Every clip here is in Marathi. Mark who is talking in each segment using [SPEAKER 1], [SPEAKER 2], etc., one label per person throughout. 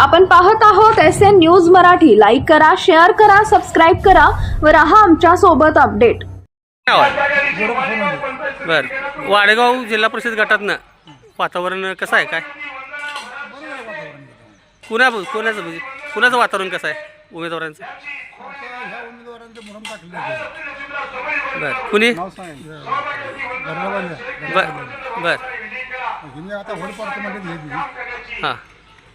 [SPEAKER 1] आपण पाहत आहोत S N news Marathi. Like करा शेअर करा सबस्क्राईब करा व राहा आमच्यासोबत अपडेट
[SPEAKER 2] बर. वाडेगाव जिल्हा परिषद गटातनं वातावरण कसं आहे काय? कुणा कुणाचं म्हणजे कुणाचं वातावरण कसं आहे उमेदवारांचं. बर. कुणी? बर. बर. हां.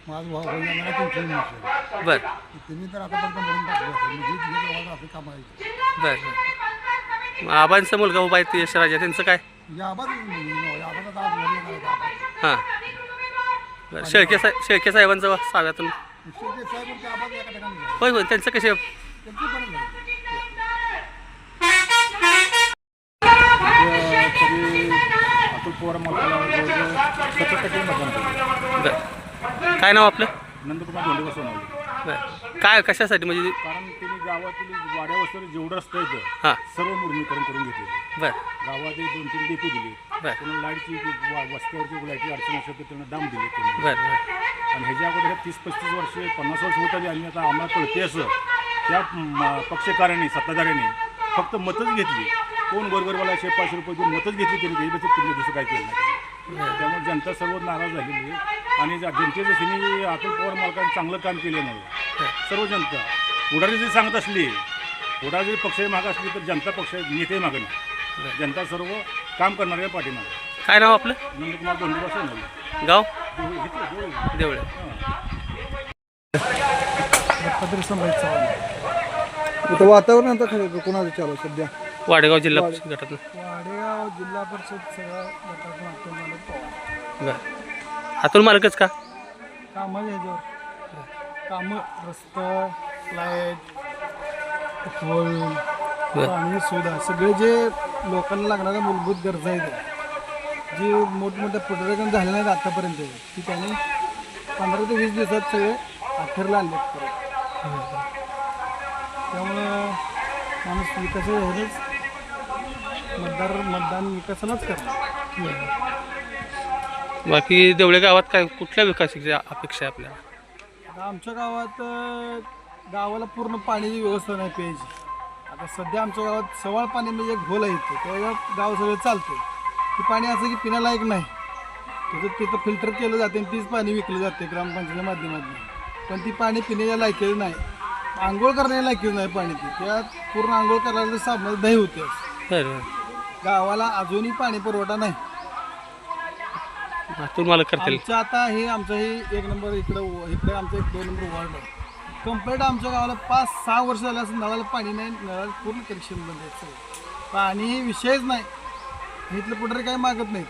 [SPEAKER 3] माझं भाऊ मला
[SPEAKER 2] बर.
[SPEAKER 3] त्यांनी तर आतापर्यंत म्हणून टाकलं होतं. मी गीत घेत गावाला असं काम आहे
[SPEAKER 2] बर बर. मग आबांचा मुलगा उभा आहे यश राजा त्यांचं काय?
[SPEAKER 3] आज वडील
[SPEAKER 2] हां बर शेळके साहेब शेळके साहेबांचं साव्यातून
[SPEAKER 3] शेवटी साहेब ते आबाद एका ठिकाणी गेले.
[SPEAKER 2] होय होय त्यांचं कसे
[SPEAKER 3] त्यांची पण नाही तरी अतुल पवार मला सत्तर टक्के मतदान केलं
[SPEAKER 2] बर. काय नाव आपलं?
[SPEAKER 3] नंदकुमार धोंडे सोनवले
[SPEAKER 2] बर. काय कशासाठी? म्हणजे
[SPEAKER 3] कारण त्यांनी गावातील वाड्या वस्तीवर जेवढं रस्ते
[SPEAKER 2] हां.
[SPEAKER 3] सर्व मुर्मीकरण करून घेतले
[SPEAKER 2] बर.
[SPEAKER 3] गावात एक दोन तीन डेपी दिली
[SPEAKER 2] बर.
[SPEAKER 3] त्यांना लाईटची वा- वस्त्यावरची लाईटची अडचण असेल तर त्यांना डाम दिले त्यांनी.
[SPEAKER 2] बर बर.
[SPEAKER 3] आणि ह्याच्या अगोदर हे तीस पस्तीस वर्ष पन्नास वर्ष होत आली आणि आता आम्हाला कळते असं त्या म, पक्षकारांनी सत्ताधाऱ्यांनी फक्त मतच घेतली. कोण गोरगरवाला एकशे पाचशे रुपये देऊन मतच घेतली त्यांनी त्याच्यापेक्षा त्यांनी दुसरं काय केलं नाही. त्यामुळे जनता सर्व नाराज झालेली आहे. आणि ज्या जनतेचं त्यांनी अतुल पवार मालकांनी चांगलं काम केलं नाही सर्व जनता. पुढारी जरी सांगत असली पुढारी जरी पक्ष मागं असली तर जनता पक्ष नेते मागं नाही. जनता सर्व काम करणाऱ्या पाठीमागे.
[SPEAKER 2] काय नाव आपलं?
[SPEAKER 3] नंदकुमार दोंडे असं
[SPEAKER 2] गाव? देवळे
[SPEAKER 4] वातावरण आता खरं कोणाचं चालू आहे सध्या?
[SPEAKER 2] वाडेगाव जिल्हा परिषद
[SPEAKER 3] वाडेगाव जिल्हा परिषद सगळ्या गटातून आपण
[SPEAKER 2] बर. अतुल मालकच का?
[SPEAKER 3] कामं ह्याच्यावर कामं रस्ता लाइट पेट्रोल
[SPEAKER 2] बर.
[SPEAKER 3] पाणी सुविधा सगळे जे लोकांना लागणाऱ्या मूलभूत गरजा आहेत जी मोठमोठ्या पुढाऱ्याकडून झाल्या नाहीत आतापर्यंत ती त्यांनी पंधरा ते वीस दिवसात सगळे अखेरला आणले परत. त्यामुळं माणूस विकास मतदार मतदान विकासालाच करणार.
[SPEAKER 2] बाकी देवळे गावात काय कुठल्या विकासाची अपेक्षा आहे आपल्याला?
[SPEAKER 3] आता आमच्या गावात अं, गावाला पूर्ण पाण्याची व्यवस्था नाही प्यायची. आता सध्या आमच्या गावात सवाळ पाणी म्हणजे एक घोल आहे इथे. त्याच्यात गाव सगळं चालतं ते पाणी असं की पिण्यालायक नाही. त्याचं तिथं फिल्टर केलं जाते आणि तीच पाणी विकलं जाते ग्रामपंचायतीच्या माध्यमातून. पण ती पाणी पिण्याच्या लायकीचं नाही. आंघोळ करण्याच्या लायकीचं नाही पाणी ती. त्यात पूर्ण आंघोळ करायला साबणाचं दही होते.
[SPEAKER 2] बरं.
[SPEAKER 3] गावाला अजूनही पाणी पुरवठा नाही.
[SPEAKER 2] अतुल करतील.
[SPEAKER 3] आमचं आता हे आमचं हे एक नंबर इकडं इकडे आमचं एक दोन नंबर वॉर्ड आहे. कंप्लीट आमच्या गावाला पाच सहा वर्ष झालं असं नळाला पाणी नाही नळाला पूर्ण कनेक्शन बंद आहे सगळं. पाणी हे विषयच नाही. इथलं पुढे काही मागत नाहीत.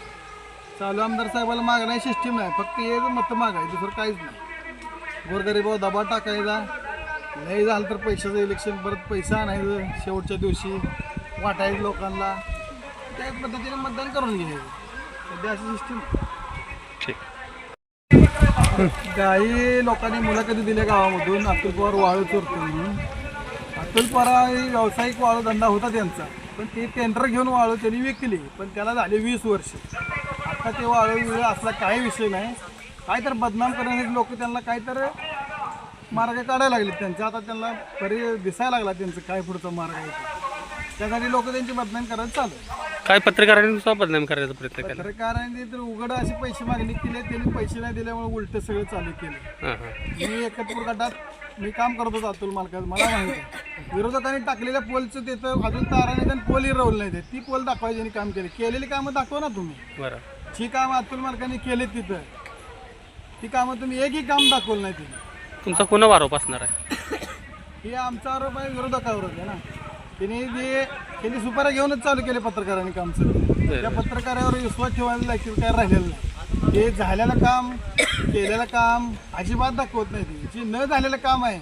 [SPEAKER 3] चालू आमदार साहेबाला मागणार सिस्टीम नाही. फक्त हे मतं मागाय दुसरं काहीच नाही. गोरगरीबावर हो, दबाव टाकायचा. नाही झालं तर पैशाचं इलेक्शन परत पैसा आणायचं शेवटच्या दिवशी. वाटायचं लोकांना. त्या पद्धतीने मतदान करून घ्यायचं. सध्या अशी सिस्टीम काही लोकांनी मुलाखती दिल्या गावामधून. अतुल पवार वाळू चोरतो म्हणून. अतुल पवार व्यावसायिक वाळू धंदा होता त्यांचा. पण ते टेंडर घेऊन वाळू त्यांनी विकली. पण त्याला झाले वीस वर्ष. आता ते वाळू विळू असला काही विषय नाही. काय तर बदनाम करण्यासाठी लोक त्यांना काय तर मार्ग काढायला लागले त्यांचा. आता त्यांना परी दिसायला लागला त्यांचं काय पुढचा मार्ग आहे त्यासाठी लोक त्यांची बदनाम करायला चालू
[SPEAKER 2] काय पत्रकारांनी बदनाम करायचा प्रयत्न केला?
[SPEAKER 3] पत्रकारांनी तर उघड अशी पैसे मागणी केली त्यांनी पैसे नाही दिल्यामुळे उलट सगळं चालू केलं.
[SPEAKER 2] हां हां.
[SPEAKER 3] मी एकतपूर गटात मी काम करत होतो अतुल मालकात मला माहिती. विरोधकांनी टाकलेल्या पोलचं तिथं अजून ताराने त्यांनी पोलही रवलं नाही ते ती पोल दाखवायची आणि काम केले. केलेली कामं दाखवा ना तुम्ही.
[SPEAKER 2] बरं.
[SPEAKER 3] जी कामं अतुल मालकांनी केले तिथं ती कामं तुम्ही एकही काम दाखवलं नाही तिथे.
[SPEAKER 2] तुमचा कोणावर आरोप असणार आहे?
[SPEAKER 3] हे आमचा आरोप आहे विरोधकावर आहे ना. त्यांनी जे त्यांनी सुपाऱ्या घेऊनच चालू केले पत्रकारांनी काम सगळं. त्या पत्रकारावर विश्वास ठेवायला लागतील काय राहिलेलं नाही. ते झालेलं काम केलेलं काम अजिबात दाखवत नाही ते. जे न झालेलं काम आहे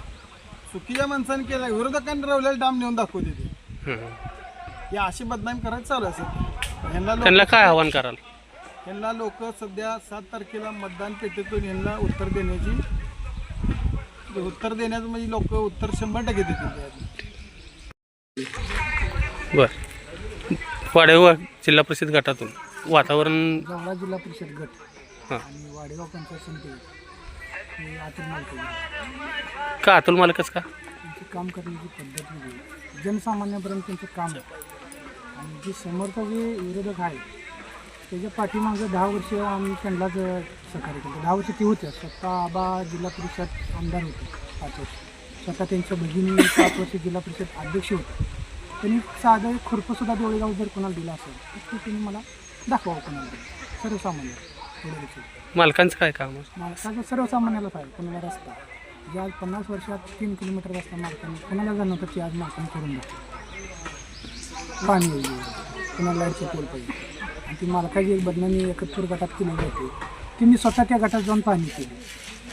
[SPEAKER 3] चुकीच्या माणसाने केलं विरोधकांनी रवलेलं डाम नेऊन दाखवते ते.
[SPEAKER 2] हं.
[SPEAKER 3] हे अशी बदनामी करायचं चालू असेल
[SPEAKER 2] त्यांना काय आव्हान कराल?
[SPEAKER 3] ह्यांना लोक सध्या सात तारखेला मतदान पेटीतून ह्यांना उत्तर देण्याची उत्तर देण्याचं म्हणजे लोक उत्तर शंभर टक्के देतील.
[SPEAKER 2] बरं वाडेगाव जिल्हा परिषद गटातून. वातावरण
[SPEAKER 3] जावळा जिल्हा परिषद गट.
[SPEAKER 2] हां.
[SPEAKER 3] आणि वाडेगाव पंचायत समिती.
[SPEAKER 5] हे मालक
[SPEAKER 2] का अतुल मालकच का?
[SPEAKER 5] त्यांची काम करण्याची पद्धत वेगळी जनसामान्यापर्यंत त्यांचं काम आहे. आणि जे समोरचा जे विरोधक आहे त्याच्या पाठीमागं दहा वर्ष आम्ही त्यांनाच सहकार्य केलं. दहा वर्ष ते होते. स्वतः आबा जिल्हा परिषद आमदार होते पाच वर्ष. स्वतः त्यांच्या भगिनी पाच वर्ष जिल्हा परिषद अध्यक्ष होते. त्यांनी साधं खुरपंसुद्धा डोळेगाव जर कोणाला दिला असेल तर ते त्यांनी मला दाखवावं कोणाला दिलं. सर्वसामान्य
[SPEAKER 2] मालकांचं काय काम आहे?
[SPEAKER 5] मालकाचं सर्वसामान्यालाच आहे कोणाला रस्ता? जे आज पन्नास वर्षात तीन किलोमीटर रस्ता मालकाने कोणाला जाणं होतं ते आज मालकाने करून द्या पाणी येईल कोणाला लाईटचं पोल पाहिजे. आणि ती मालकाची एक बदनामी एकत्र गटात केली जाते. ती मी स्वतः त्या गटात जाऊन पाणी केली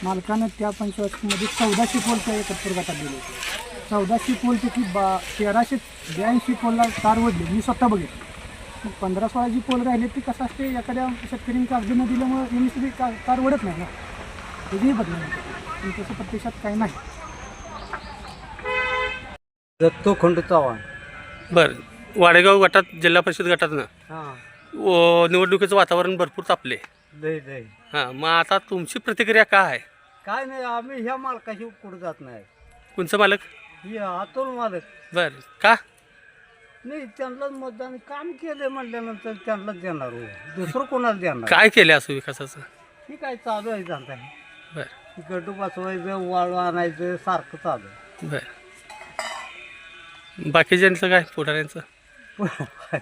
[SPEAKER 5] मालकानं त्या पंचवार्षिकमध्ये चौदाशे पोल त्या एकत्र गटात दिले होते. चौदाशे पोलपैकी बा तेराशे ब्याऐंशी पोलला तार ओढले. मी स्वतः बघितलं. मग पंधरा सोळा जी पोल राहिले ती कसं असते? एखाद्या शेतकऱ्यांनी कागदी न दिल्यामुळे एम एस का कार ओढत नाही ना? त्याचीही होते. पण तसं प्रत्यक्षात काही नाही.
[SPEAKER 6] दत्तो खंडू चव्हाण.
[SPEAKER 2] बरं. वाडेगाव गटात जिल्हा परिषद गटातनं
[SPEAKER 6] हां.
[SPEAKER 2] व निवडणुकीचं वातावरण भरपूर तापले.
[SPEAKER 6] लय लय.
[SPEAKER 2] हां मग आता तुमची प्रतिक्रिया काय आहे?
[SPEAKER 6] काय नाही आम्ही ह्या मालकाशी कुठं जात नाही.
[SPEAKER 2] कोणचं मालक?
[SPEAKER 6] ही अतुल मालक.
[SPEAKER 2] बरं का?
[SPEAKER 6] नाही त्यांनाच मतदान काम केलं म्हणल्यानंतर त्यांनाच देणार हो. दुसरं कोणाला देणार?
[SPEAKER 2] काय केलं असं विकासाचं?
[SPEAKER 6] ही काय चालू आहे जाणता
[SPEAKER 2] बरं.
[SPEAKER 6] गड्डू बसवायचं वाळू आणायचं सारखं चालू आहे.
[SPEAKER 2] बरं. बाकीच्यांचं काय पुढाऱ्यांचं?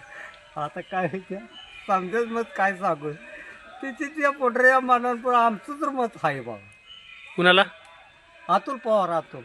[SPEAKER 6] आता काय त्या मत काय सांगू? तिथे त्या पोटऱ्या मानानं पण आमचं तर मत आहे बाबा.
[SPEAKER 2] कुणाला?
[SPEAKER 6] अतुल पवार अतुल.